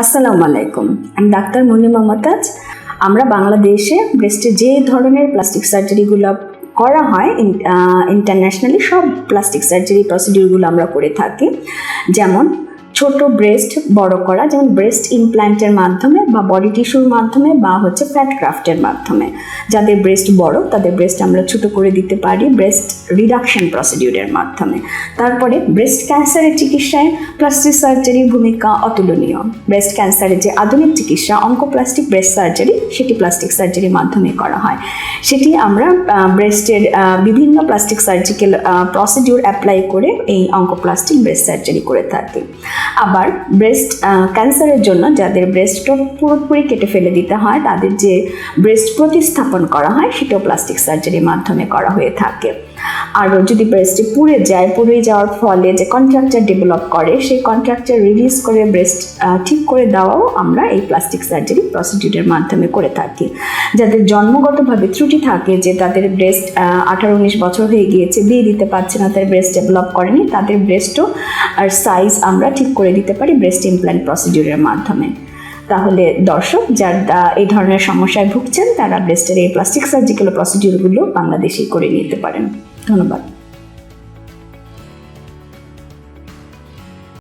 আসসালামু আলাইকুম। আমি ডাক্তার মুনি মমতাজ আমরা বাংলাদেশে ব্রেস্টে যে ধরনের প্লাস্টিক সার্জারিগুলো করা হয় ইন্টারন্যাশনালি সব প্লাস্টিক সার্জারি প্রসিডিউরগুলো আমরা করে থাকি। যেমন ছোট ব্রেস্ট বড় করা, যেমন ব্রেস্ট ইমপ্ল্যান্টের মাধ্যমে বা বডি টিস্যুর মাধ্যমে বা হচ্ছে ফ্যাট ক্রাফটের মাধ্যমে। যাদের ব্রেস্ট বড়, তাদের ব্রেস্ট আমরা ছোট করে দিতে পারি ব্রেস্ট রিডাকশন প্রসিডিউরের মাধ্যমে। তারপরে ব্রেস্ট ক্যান্সারের চিকিৎসায় প্লাস্টিক সার্জারির ভূমিকা অতুলনীয়। ব্রেস্ট ক্যান্সারের যে আধুনিক চিকিৎসা অঙ্কোপ্লাস্টিক ব্রেস্ট সার্জারি সেটি প্লাস্টিক সার্জারির মাধ্যমে করা হয়। সেটি আমরা ব্রেস্টের বিভিন্ন প্লাস্টিক সার্জিক্যাল প্রসিডিউর অ্যাপ্লাই করে এই অঙ্কোপ্লাস্টিক ব্রেস্ট সার্জারি করে থাকি। আবার ব্রেস্ট ক্যান্সারের জন্য যাদের ব্রেস্টটা পুরোপুরি কেটে ফেলে দিতে হয়, তাদের যে ব্রেস্ট প্রতিস্থাপন করা হয়, সেটাও প্লাস্টিক সার্জারির মাধ্যমে করা হয়ে থাকে। আরও যদি ব্রেস্টে পুড়ে যায়, পুড়ে যাওয়ার ফলে যে কন্ট্রাকচার ডেভেলপ করে, সেই কন্ট্রাকচার রিলিজ করে ব্রেস্ট ঠিক করে দেওয়াও আমরা এই প্লাস্টিক সার্জারি প্রসিডিউটের মাধ্যমে করে থাকি। যাদের জন্মগতভাবে ত্রুটি থাকে, যে তাদের ব্রেস্ট আঠারো উনিশ বছর হয়ে গিয়েছে, বিয়ে দিতে পারছে না, তাদের ব্রেস্ট ডেভেলপ করেনি, তাদের ব্রেস্টও আর সাইজ আমরা ঠিক করে দিতে পারি ব্রেস্ট ইমপ্ল্যান্ট প্রসিডিউরের মাধ্যমে। তাহলে দর্শক, যারা এই ধরনের সমস্যায় ভুগছেন, তারা ব্রেস্টের এই প্লাস্টিক সার্জিক্যাল প্রসিডিউরগুলো বাংলাদেশেই করে নিতে পারেন। ধন্যবাদ।